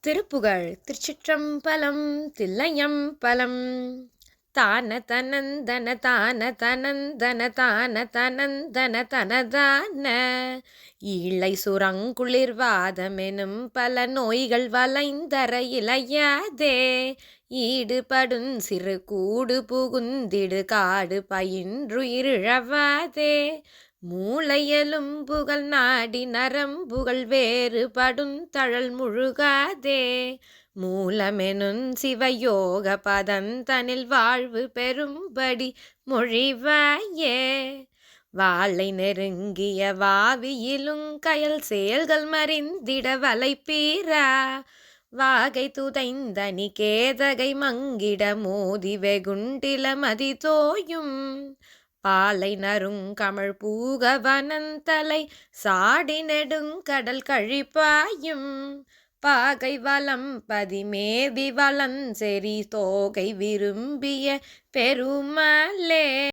திருப்புகழ் திருச்சிற்றம்பலம் தில்லையம் பலம் தான தனந்தன தான தனந்தன தான தனந்தன தனதான. ஈழை சுரங்குளிர்வாதமெனும் பல நோய்கள் வளைந்தர இலையாதே. ஈடுபடும் சிறு கூடு புகுந்திடு காடு பயின்று இருழவாதே மூளையெலும்புகள் நாடி நரம்புகள் வேறுபடும் தழல் முழுகாதே. மூலமெனும் சிவயோக பதந்தனில் வாழ்வு பெறும்படி மொழிவாயே. வாழை நெருங்கிய வாவியிலும் கயல் செயல்கள் மறிந்திட வலைப்பீரா. வாகை துதைந்தனி கேதகை மங்கிட மோதி வெகுண்டில மதி தோயும். பாலை நறுங்கமழ் பூக வனந்தலை சாடி நெடுங்கடல் கழிப்பாயும். பாகை வலம் பதிமேவி வலஞ்செறி தோகை விரும்பிய பெருமலே.